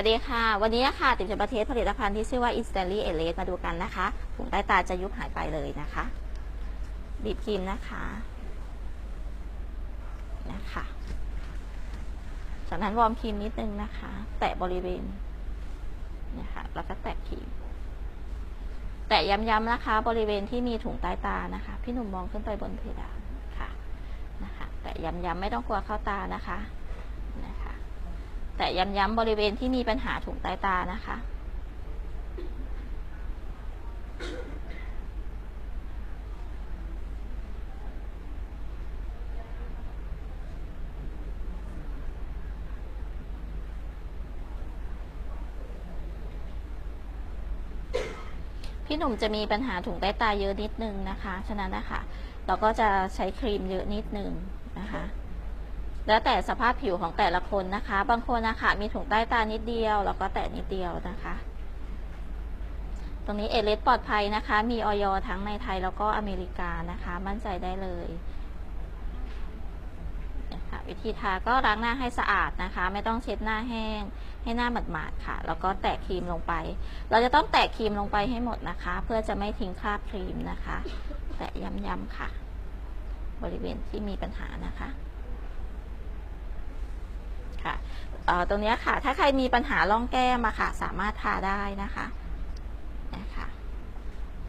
วัสดีค่ะ วันนี้ค่ะติดจะประเทศผลิตภัณฑ์ที่ชื่อว่า i n s t a n l y e l a s มาดูกันนะคะถุงใต้ตาจะยุบหายไปเลยนะคะบีบครีมนะคะนะคะจากนั้นวอร์มครีมนิดนึงนะคะ แตะบริเวณเนี่ยค่ะแล้วก็แตะครีม แตะย้ำๆนะคะ บริเวณที่มีถุงใต้ตานะคะ พี่หนุ่มมองขึ้นไปบนเพดานค่ะนะคะ แตะย้ำๆไม่ต้องกลัวเข้าตานะคะนะคะ แต่ย้ำๆบริเวณที่มีปัญหาถุงใต้ตานะคะ พี่หนุ่มจะมีปัญหาถุงใต้ตาเยอะนิดนึงนะคะ ฉะนั้นนะคะ เราก็จะใช้ครีมเยอะนิดนึงนะคะ แล้วแต่สภาพผิวของแต่ละคนนะคะ บางคนนะคะมีถุงใต้ตานิดเดียว แล้วก็แตะนิดเดียวนะคะ ตรงนี้เอเลสปลอดภัยนะคะ มีออยทั้งในไทยแล้วก็อเมริกานะคะ มั่นใจได้เลยนะคะวิธีทาก็ล้างหน้าให้สะอาดนะคะ ไม่ต้องเช็ดหน้าแห้ง ให้หน้าหมาดๆค่ะ แล้วก็แตะครีมลงไป เราจะต้องแตะครีมลงไปให้หมดนะคะ เพื่อจะไม่ทิ้งคราบครีมนะคะ แตะย้ำๆค่ะ บริเวณที่มีปัญหานะคะ ตรงนี้ค่ะ ถ้าใครมีปัญหาร่องแก้มอะค่ะ สามารถทาได้นะคะนะคะ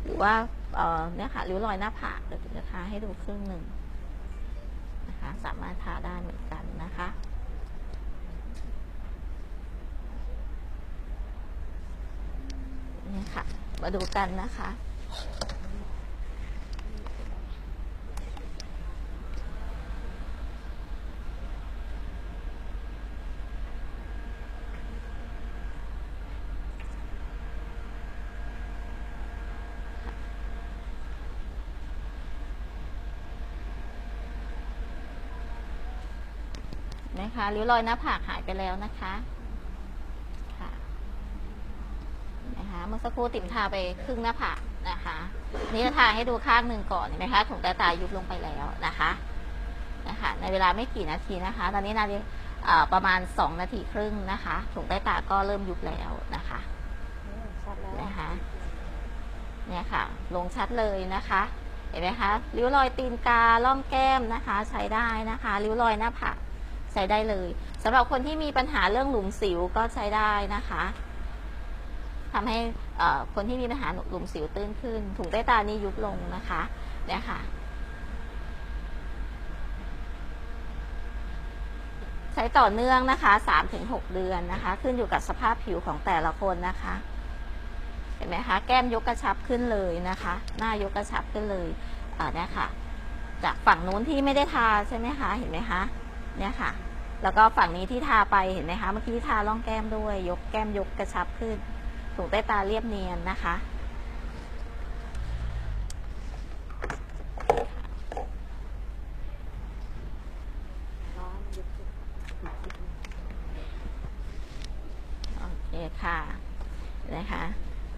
หรือว่าเอ่อเนี่ยค่ะริ้วรอยหน้าผากเดี๋ยวจะทาให้ดูครึ่งหนึ่งนะคะสามารถทาได้เหมือนกันนะคะนี่ค่ะ มาดูกันนะคะ นะคะริ้วรอยหน้าผากหายไปแล้วนะคะค่ะนะคะเมื่อสักครู่ติ่มทาไปครึ่งหน้าผากนะคะนี่จะทาให้ดูข้างหนึ่งก่อนเห็นไหมคะถุงใต้ตายุบลงไปแล้วนะคะนะคะในเวลาไม่กี่นาทีนะคะ ตอนนี้นาทีประมาณสองนาทีครึ่งนะคะถุงใต้ตาก็เริ่มยุบแล้วนะคะนะคะเนี่ยค่ะ ลงชัดเลยนะคะ เห็นไหมคะริ้วรอยตีนกาล่องแก้มนะคะ ใช้ได้นะคะริ้วรอยหน้าผาก ใช้ได้เลยสำหรับคนที่มีปัญหาเรื่องหลุมสิวก็ใช้ได้นะคะทำให้คนที่มีปัญหาหลุมสิวตื้นขึ้น ถุงใต้ตานี้ยุบลงนะคะเนี่ยค่ะ ใช้ต่อเนื่องนะคะ3-6เดือนนะคะ ขึ้นอยู่กับสภาพผิวของแต่ละคนนะคะเห็นไหมคะแก้มยกกระชับขึ้นเลยนะคะ หน้ายกกระชับขึ้นเลยอ่าเนี่ยค่ะ จากฝั่งนู้นที่ไม่ได้ทาใช่ไหมคะ เห็นไหมคะ เนี่ยค่ะ แล้วก็ฝั่งนี้ที่ทาไปเห็นไหมคะ เมื่อกี้ทาล่องแก้มด้วย ยกแก้มยกกระชับขึ้นถุงใต้ตาเรียบเนียนนะคะ โอเคค่ะนะคะ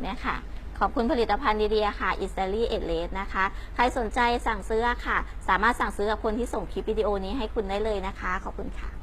เนี่ยค่ะ ขอบคุณผลิตภัณฑ์ดีๆค่ะอิส a ลีเอเลสนะคะ ใครสนใจสั่งซื้อค่ะ สามารถสั่งซื้อกับคนที่ส่งคลิปวิดีโอนี้ให้คุณได้เลยนะคะ ขอบคุณค่ะ